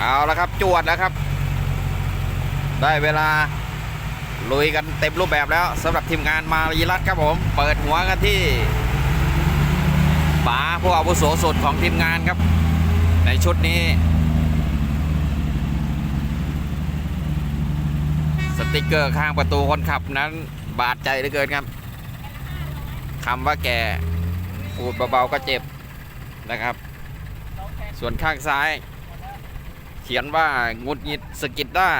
เอาละครับจวดแล้วครับ ได้เวลาลุยกันเต็มรูปแบบแล้วสำหรับทีมงานมารีรัตครับผม เปิดหัวกันที่ป๋าผู้อาวุโสสุดของทีมงานครับ ในชุดนี้สติกเกอร์ข้างประตูคนขับนั้นบาดใจเหลือเกินครับคำว่าแก่พูดเบาๆก็เจ็บนะครับ ส่วนข้างซ้าย ขียนว่างุดหงิดสกิดได้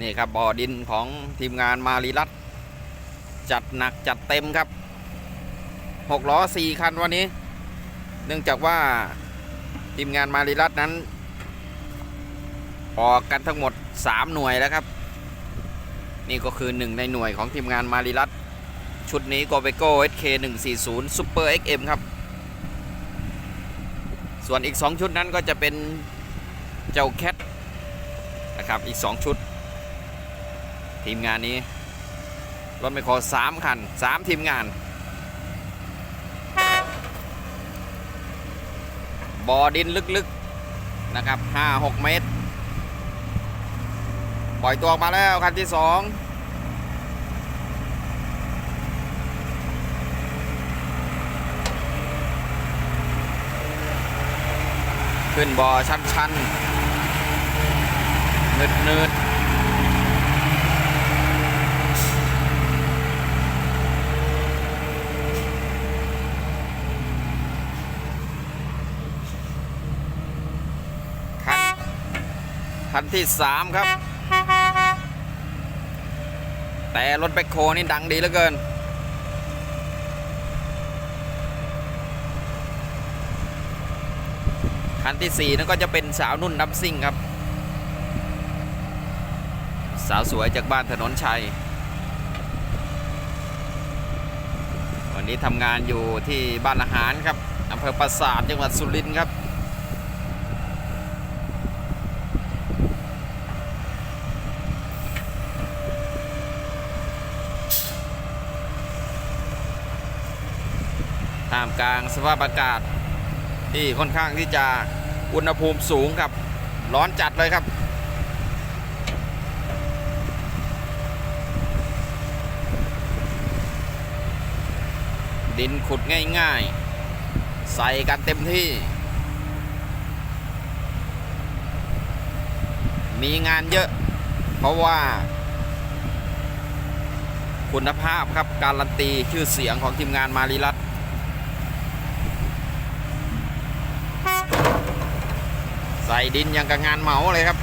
นี่ครับบ่อดินของทีมงานมารีรัตจัดหนักจัดเต็มครับหกล้อสี่คันวันนี้ เนื่องจากว่าทีมงานมารีรัตนั้น ออกกันทั้งหมด3หน่วยแล้วครับ นี่ก็คือหนึ่งในหน่วยของทีมงานมารีรัตชุดนี้โกเบโก้ SK 140 Super XM ครับ ส่วนอีก 2 ชุดนั้นก็จะเป็นเจ้าแคทนะครับอีก 2 ชุด ทีมงานนี้ รถไมโครสามคันสามทีมงาน บ่อดินลึกๆนะครับ5-6เมตร ปล่อยตัวออกมาแล้วคันที่สอง ขึ้นบ่อชันๆนืดๆคันคันที่สามครับ แต่รถแบคโคนี่ดังดีเหลือเกิน คันที่สี่นั่นก็จะเป็นสาวนุ่นดับซิ่งครับ สาวสวยจากบ้านถนนชัย วันนี้ทำงานอยู่ที่บ้านอาหารครับอำเภอปราสาทจังหวัดสุรินทร์ครับท่ามกลางสภาพอากาศ ที่ค่อนข้างที่จะอุณหภูมิสูงครับ ร้อนจัดเลยครับดินขุดง่ายๆ ใส่กันเต็มที่ มีงานเยอะ เพราะว่า คุณภาพครับการันตีชื่อเสียงของทีมงานมารีรัตน์ ใส่ดินอย่างกับงานเหมาเลยครับ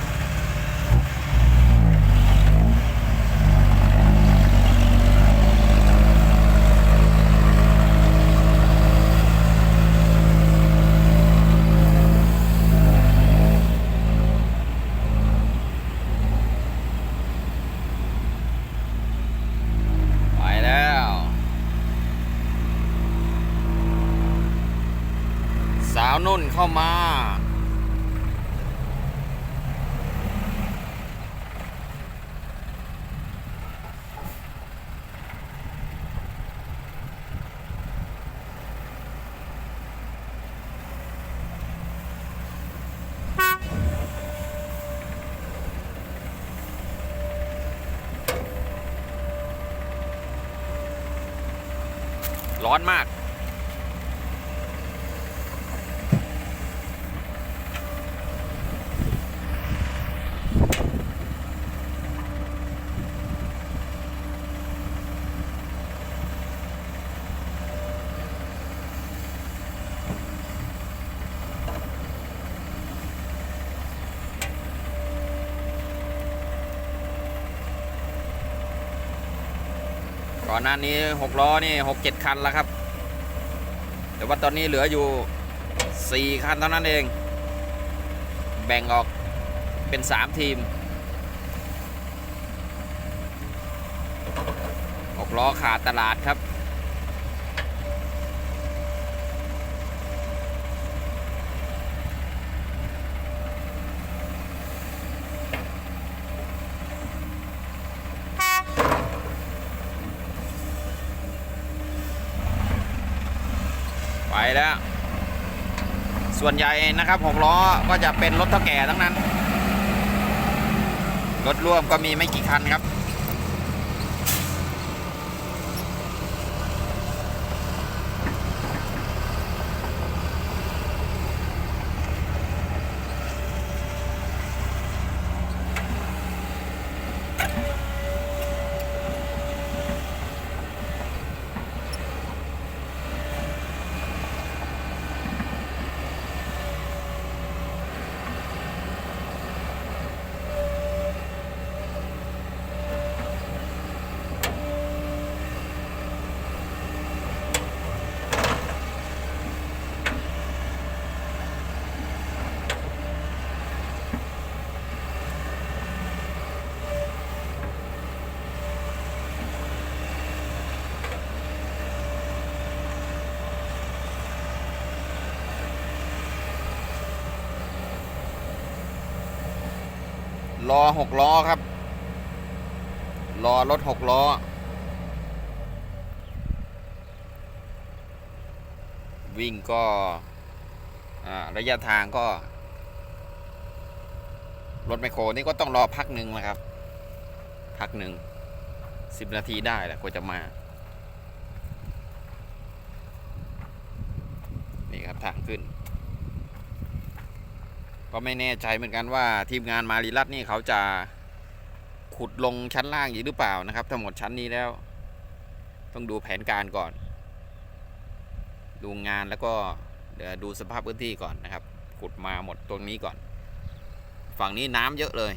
ไปแล้ว สาวนุ่นเข้ามา ร้อนมาก ก่อนหน้านี้หกล้อนี่หกเจ็ดคันแล้วครับ แต่ว่าตอนนี้เหลืออยู่4คันเท่านั้นเอง แบ่งออกเป็น3ทีม6ล้อขาดตลาดครับ แล้ว ส่วนใหญ่นะครับหกล้อก็จะเป็นรถเท่าแก่ทั้งนั้น รถร่วมก็มีไม่กี่คันครับ รอหกล้อครับรอรถหกล้อ วิ่งก็ระยะทางก็ รถไมโครนี่ก็ต้องรอพักหนึ่งนะครับ พักหนึ่งสิบนาทีได้แหละกว่าจะมา นี่ครับทางขึ้น ก็ไม่แน่ใจเหมือนกันว่าทีมงานมารีรัตนี่เขาจะขุดลงชั้นล่างอีกหรือเปล่านะครับทั้งหมดชั้นนี้แล้ว ต้องดูแผนการก่อน ดูงานแล้วก็เดี๋ยวดูสภาพพื้นที่ก่อนนะครับ ขุดมาหมดตรงนี้ก่อน ฝั่งนี้น้ำเยอะเลย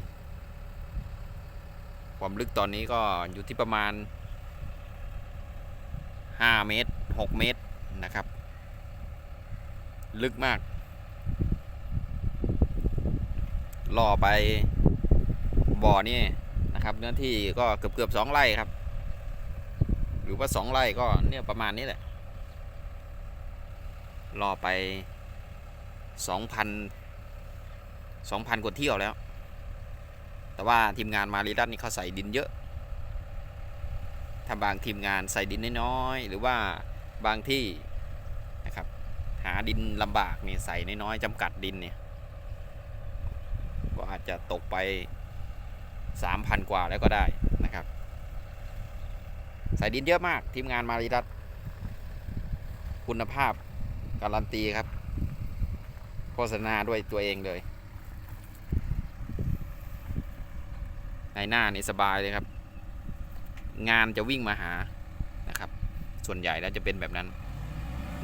ความลึกตอนนี้ก็อยู่ที่ประมาณ 5 เมตร 6 เมตรนะครับ ลึกมาก ล่อไปบ่อนี่นะครับ เนื้อที่ก็เกือบเกือบสองไร่ครับ หรือว่าสองไร่ก็เนี่ยประมาณนี้แหละล่อไปสองพันสองพันกว่าเที่ยวแล้ว แต่ว่าทีมงานมารีดัตนี่เขาใส่ดินเยอะถ้าบางทีมงานใส่ดินน้อยๆหรือว่าบางที่นะครับหาดินลำบากนี่ใส่น้อยๆจำกัดดินเนี่ย จะตกไป 3,000 กว่าแล้วก็ได้นะครับใส่ดินเยอะมากทีมงานมาริดัตคุณภาพการันตีครับ โฆษณาด้วยตัวเองเลย ในหน้านี่สบายเลยครับ งานจะวิ่งมาหานะครับ ส่วนใหญ่แล้วจะเป็นแบบนั้น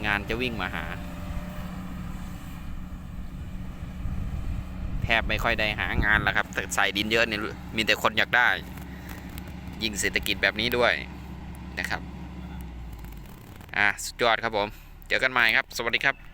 งานจะวิ่งมาหา แทบไม่ค่อยได้หางานแล้วครับแต่ใส่ดินเยอะเนี่ยมีแต่คนอยากได้ ยิงเศรษฐกิจแบบนี้ด้วยนะครับ อะสุดยอดครับผม เจอกันใหม่ครับ สวัสดีครับ